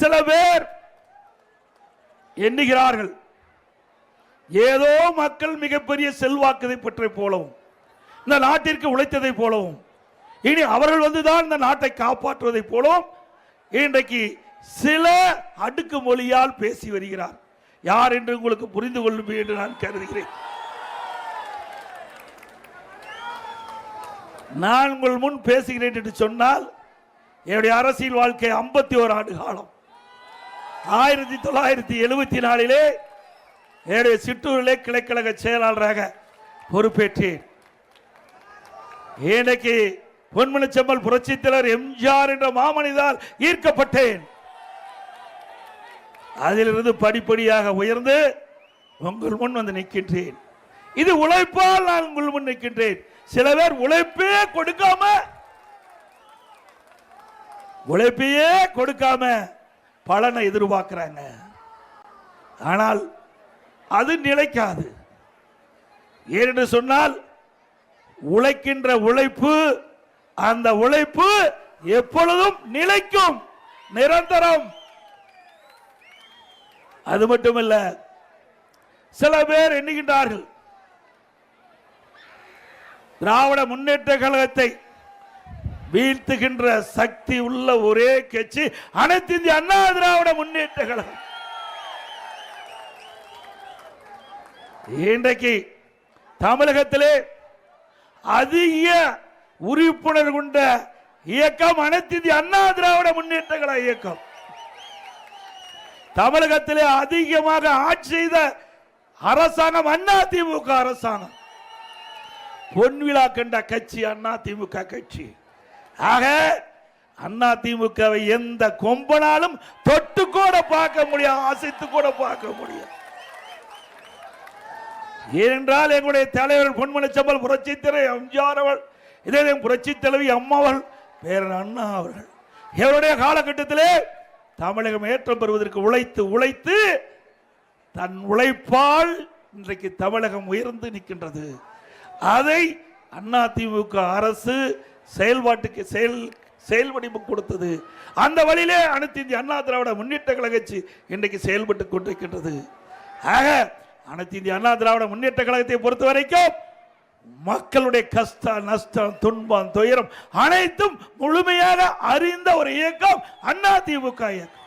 சில பேர் எண்ணுகிறார்கள். ஏதோ மக்கள் மிகப்பெரிய செல்வாக்கதை பற்றி போலவும் இந்த நாட்டிற்கு உழைத்ததை போலவும் இனி அவர்கள் வந்துதான் இந்த நாட்டை காப்பாற்றுவதை போலவும் இன்றைக்கு சில அடுக்கு மொழியால் பேசி வருகிறார். யார் என்று உங்களுக்கு புரிந்து கொள்ளும் என்று நான் கருதுகிறேன். நான் உங்கள் முன் பேசுகிறேன் என்று சொன்னால் என்னுடைய அரசியல் வாழ்க்கை ஐம்பத்தி ஓரு ஆண்டு காலம். ஆயிரத்தி தொள்ளாயிரத்தி எழுபத்தி நாலிலே என்னுடைய சிற்றூரிலே கிளைக்கழக செயலாளராக பொறுப்பேற்றேன். இன்றைக்கு பொன்மனச்செம்மல் புரட்சித்தலர் எம்ஜிஆர் என்ற மாமனிதால் ஈர்க்கப்பட்டேன். அதிலிருந்து படிப்படியாக உயர்ந்து உங்கள் முன் வந்து நிற்கின்றேன். இது உழைப்பால் நான் உங்கள் முன் நிற்கின்றேன். சில பேர் உழைப்பே கொடுக்காம உழைப்பையே கொடுக்காம பலனை எதிர்பார்க்கிறாங்க. ஆனால் அது நிலைக்காது. ஏனென்று சொன்னால் உழைக்கின்ற உழைப்பு அந்த உழைப்பு எப்பொழுதும் நிலைக்கும் நிரந்தரம். அது மட்டுமல்ல சில பேர் எண்ணுகின்றார்கள் திராவிட முன்னேற்ற கழகத்தை வீழ்த்துகின்ற சக்தி உள்ள ஒரே கட்சி அனைத்து இந்திய அண்ணா திராவிட முன்னேற்ற கழகம் இன்றைக்கு தமிழகத்திலே அதிக உறுப்பினர் கொண்ட இயக்கம் அனைத்து இந்திய அண்ணா திராவிட முன்னேற்ற கழக இயக்கம். தமிழகத்திலே அதிகமாக ஆட்சி செய்த அரசாங்கம் அண்ணா திமுக அரசாங்கம். பொன்விழா கண்ட கட்சி அண்ணா திமுக கட்சி. ஆக அண்ணா திமுகவை எந்த கொம்பனாலும் தொட்டு கூட பார்க்க முடியாது அசைத்து கூட பார்க்க முடியும் ஏனென்றால் எங்களுடைய தலைவர் பொன்மனச்சம்பல் புரட்சி திரை எம்ஜிஆர் அவள் இதே புரட்சி தலைவி அம்மாவள் பேரன் அண்ணா அவர்கள் இவருடைய காலகட்டத்திலே தமிழகம் ஏற்றம் பெறுவதற்கு உழைத்து உழைத்து தன் உழைப்பால் இன்றைக்கு தமிழகம் உயர்ந்து நிற்கின்றது. அதை அண்ணா திமுக அரசு செயல்பாட்டுக்கு செயல் செயல் வடிவம் கொடுத்தது. அந்த வழியிலே அனைத்து இந்திய அண்ணா திராவிட முன்னேற்ற கழகச்சி இன்றைக்கு செயல்பட்டு கொண்டிருக்கின்றது. ஆக அனைத்து இந்திய அண்ணா திராவிட முன்னேற்ற கழகத்தை பொறுத்த வரைக்கும் மக்களுடைய கஷ்டம் நஷ்டம் துன்பம் துயரம் அனைத்தும் முழுமையாக அறிந்த ஒரு இயக்கம் அண்ணா திமுக இயக்கம்.